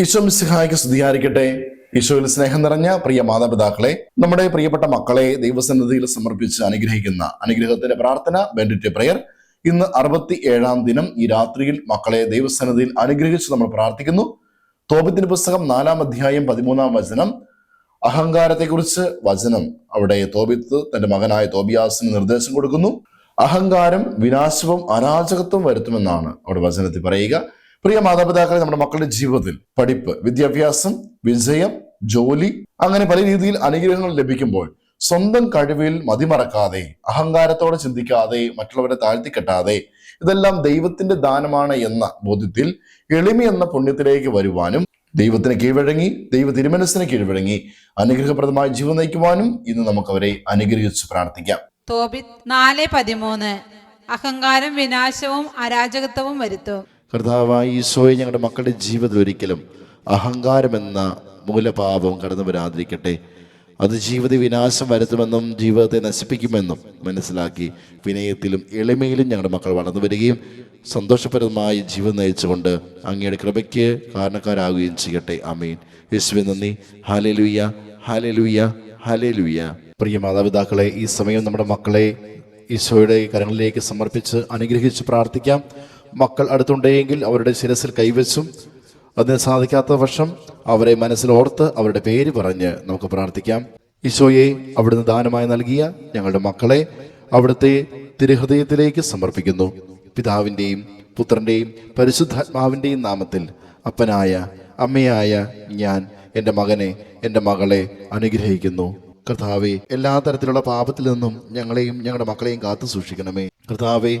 ഈശോ മിസ്സിഹായ്ക്ക് സ്തുതിയായിരിക്കട്ടെ. ഈശോയിൽ സ്നേഹം നിറഞ്ഞ പ്രിയ മാതാപിതാക്കളെ നമ്മുടെ പ്രിയപ്പെട്ട മക്കളെ ദൈവസന്നിധിയിൽ സമർപ്പിച്ച് അനുഗ്രഹിക്കുന്ന അനുഗ്രഹത്തിന്റെ പ്രാർത്ഥന ബെൻഡിറ്റ് പ്രയർ ഇന്ന് അറുപത്തി ഏഴാം ദിനം ഈ രാത്രിയിൽ മക്കളെ ദൈവസന്നിധിയിൽ അനുഗ്രഹിച്ച് നമ്മൾ പ്രാർത്ഥിക്കുന്നു. തോപത്തിന്റെ പുസ്തകം നാലാം അധ്യായം പതിമൂന്നാം വചനം. അഹങ്കാരത്തെക്കുറിച്ച് വചനം അവിടെ തോപിത്ത് തന്റെ മകനായ തോബിയാസിന് നിർദ്ദേശം കൊടുക്കുന്നു. അഹങ്കാരം വിനാശവും അരാജകത്വം വരുത്തുമെന്നാണ് അവിടെ വചനത്തിൽ പറയുക. പ്രിയ മാതാപിതാക്കളെ നമ്മുടെ മക്കളുടെ ജീവിതത്തിൽ പഠിപ്പ് വിദ്യാഭ്യാസം വിജയം ജോലി അങ്ങനെ പല രീതിയിൽ അനുഗ്രഹങ്ങൾ ലഭിക്കുമ്പോൾ സ്വന്തം കഴിവിൽ മതിമറക്കാതെ അഹങ്കാരത്തോടെ ചിന്തിക്കാതെ മറ്റുള്ളവരെ താഴ്ത്തിക്കെട്ടാതെ ഇതെല്ലാം ദൈവത്തിന്റെ ദാനമാണ് എന്ന ബോധ്യത്തിൽ എളിമ എന്ന പുണ്യത്തിലേക്ക് വരുവാനും ദൈവത്തിന് കീഴ്വഴങ്ങി ദൈവ തിരുമനസ്സിന് കീഴ്വഴങ്ങി അനുഗ്രഹപ്രദമായി ജീവൻ നയിക്കുവാനും ഇന്ന് നമുക്ക് അവരെ അനുഗ്രഹിച്ച് പ്രാർത്ഥിക്കാം. തോബിത്ത് നാല് പതിമൂന്ന്. അഹങ്കാരം വിനാശവും അരാജകത്വവും വരുത്തും. കർത്താവായ ഈശോയെ ഞങ്ങളുടെ മക്കളുടെ ജീവിതത്തിൽ ഒരിക്കലും അഹങ്കാരമെന്ന മൂലഭാവം കടന്നു വരാതിരിക്കട്ടെ. അത് ജീവിത വിനാശം വരുത്തുമെന്നും ജീവിതത്തെ നശിപ്പിക്കുമെന്നും മനസ്സിലാക്കി വിനയത്തിലും എളിമയിലും ഞങ്ങളുടെ മക്കൾ വളർന്നു വരികയും സന്തോഷപരമായി ജീവൻ നയിച്ചുകൊണ്ട് അങ്ങയുടെ കൃപയ്ക്ക് കാരണക്കാരാകുകയും ചെയ്യട്ടെ. അമീൻ യേശുവെ നന്ദി. ഹാലേ ലുയ്യ ഹാലേ ലുയ്യ ഹാലേ ലുയ്യ പ്രിയ മാതാപിതാക്കളെ ഈ സമയം നമ്മുടെ മക്കളെ ഈശോയുടെ കരങ്ങളിലേക്ക് സമർപ്പിച്ച് അനുഗ്രഹിച്ച് പ്രാർത്ഥിക്കാം. മക്കൾ അടുത്തുണ്ടെങ്കിൽ അവരുടെ ശിരസിൽ കൈവച്ചും അതിന് സാധിക്കാത്ത വർഷം അവരെ മനസ്സിലോർത്ത് അവരുടെ പേര് പറഞ്ഞ് നമുക്ക് പ്രാർത്ഥിക്കാം. ഈശോയെ അവിടുന്ന് ദാനമായി നൽകിയ ഞങ്ങളുടെ മക്കളെ അവിടുത്തെ തിരുഹൃദയത്തിലേക്ക് സമർപ്പിക്കുന്നു. പിതാവിന്റെയും പുത്രന്റെയും പരിശുദ്ധാത്മാവിന്റെയും നാമത്തിൽ അപ്പനായ അമ്മയായ ഞാൻ എന്റെ മകനെ എന്റെ മകളെ അനുഗ്രഹിക്കുന്നു. കർത്താവെ എല്ലാ തരത്തിലുള്ള പാപത്തിൽ നിന്നും ഞങ്ങളെയും ഞങ്ങളുടെ മക്കളെയും കാത്തു സൂക്ഷിക്കണമേ കർത്താവെ